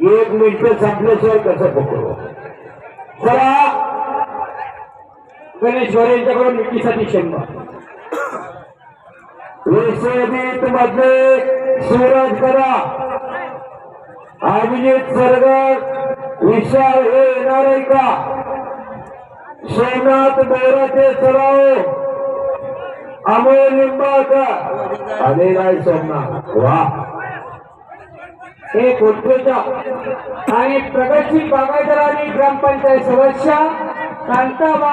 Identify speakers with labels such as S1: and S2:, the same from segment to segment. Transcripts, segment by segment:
S1: एक मिनिट संपल्याशिवाय कसं पकडू? चला. गणेश्वर वरे यांच्याकडून मिठीसाठी शंभर. विश्वजीत मधले सूरज करा. अभिजित सरगर विशाल हे येणार आहे का? सोमनाथ बोराचे सराव. अमोल लिंबाकर आलेला नाही सोमनाथ. वा.
S2: हे कोटपेचा आणि प्रगतशील बागायतदार आणि ग्रामपंचायत सदस्य कांताबा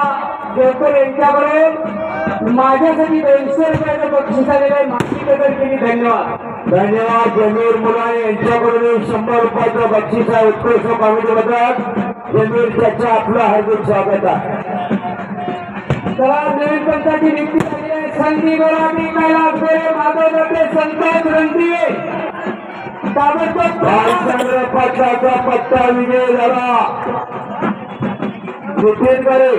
S2: देवकर यांच्याकडून माझ्यासाठी दोनशे रुपयाचं बक्षीस आलेलं आहे. माहिती बदल केली. धन्यवाद.
S1: धन्यवाद जमीर मुलाने यांच्याकडून शंभर रुपयाचं बक्षीस आहे. उत्कृष्ट कॉमेडी बद्दल जमीर त्याचं आपलं हार्दिक स्वागत आहे.
S2: चला नवीन पंचाची नियुक्ती झाली आहे. संधी गोराटी कैलास माधव रणदिवे.
S1: भालचंद्र पक्षाचा पत्ता विजय झाला नितीन करे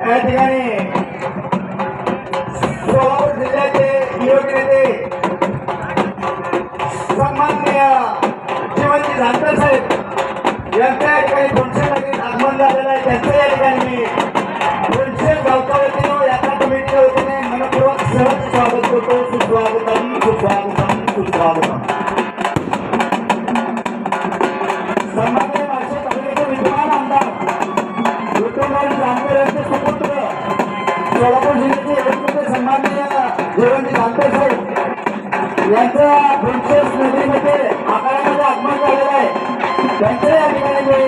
S2: या ठिकाणी सोलापूर जिल्ह्याचे युवक नेते सन्माननीय शिवाजी जानकर साहेब यांच्या या ठिकाणी दोनशे लगेच आगमन झालेलं आहे त्यांचं या ठिकाणी सन्माननीय देवंती जानकर साहेब यांच्या प्रिन्सेस नगरीमध्ये आकारामध्ये आगमन झालेलं आहे. त्यांच्या या ठिकाणी मी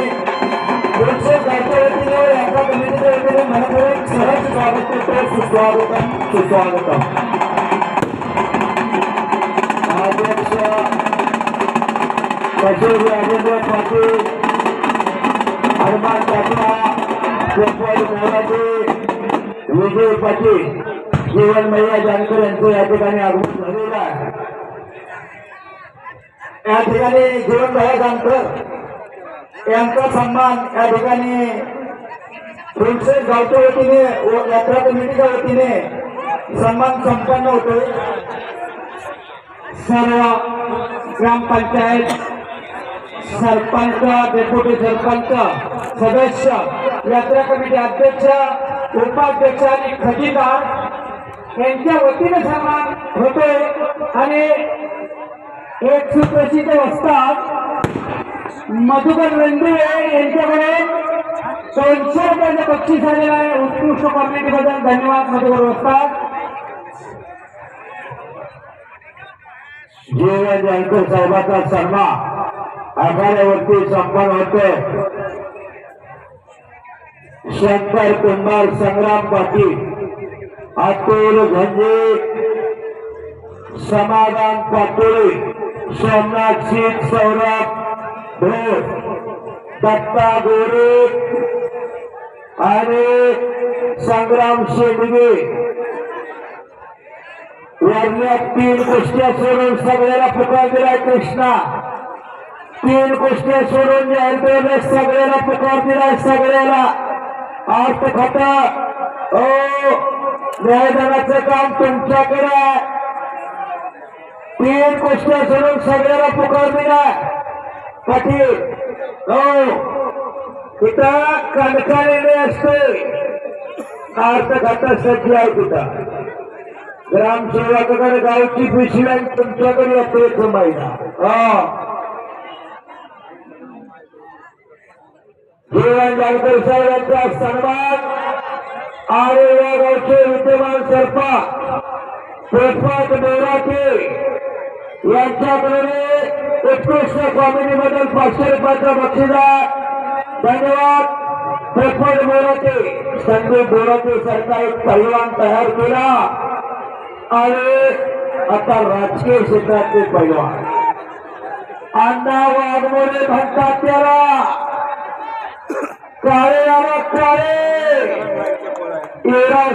S2: दोनशे गावच्या वतीने यांच्या कमिटीच्या वतीने मनपूर्वक सहज स्वागत करतो सुस्वागतम सुस्वागतम.
S1: अध्यक्ष कशोरी राजेंद्र पाटील हनुमान टाकला गोपाल मोराचे विजय पाटील. जीवन मैया जानकर यांचं या ठिकाणी आगमन झालेलं आहे.
S2: या ठिकाणी जीवनभाई जानकर यांचा सन्मान या ठिकाणी दोनशे गावच्या वतीने यात्रा कमिटीच्या वतीने सन्मान संपन्न होतोय. सर्व ग्रामपंचायत सरपंच डेप्युटी सरपंच सदस्य यात्रा कमिटी अध्यक्ष उपाध्यक्ष आणि खजिनदार यांच्या वतीने सन्मान होतोय. आणि एक सुप्रसिद्ध वस्तात मधुकर रेंदुळे यांच्याकडे दोनशे रुपयाचं बक्षीस झालेलं आहे. उत्कृष्ट कॉमेडी धन्यवाद मधुकर वस्तात
S1: जीवन जयंकर साहेबाचा सन्मान आघाड्यावरती संपन्न होतो शंकर कुंभार संग्राम पाटील. अतुल झंजे समाधान पाटोळे सोमनाथ सिंग सौरभ भोर. दत्ता गोरे. आणि संग्राम शेंडगे. वरल्या तीन कुस्त्या सोडून सगळ्याला पुकार दिलाय कृष्णा. तीन कुस्त्या सोडून जाहीर सगळ्याला पुकार दिलाय सगळ्याला. अर्थ खत ओ न्यायदानाचं काम तुमच्याकडे आहे. तीन कुस्त्या सोडून सगळ्याला पुकार दिला. पाटील हो. तिथं कणकाने असते. अर्थ खाता सज्ज आहे तिथं ग्रामसेवकाकडे गावची पिशवी आणि तुमच्याकडे यात्रेचं महिना. हा. जीवन जागदर साहेबांचा सन्मान. आणि या गावचे विद्यमान सरपंच पोपट बोराटे यांच्याकडे उत्कृष्ट कॉमेडी बद्दल पाचशे रुपयाचा बक्षीस. धन्यवाद. पोपट बोराटे संदीप बोराटे सरकार एक पैलवान तयार केला. आणि आता राजकीय क्षेत्रातले पैलवान अण्णा वाघमोडे म्हणतात त्याला. काळे आला काळे. मेरा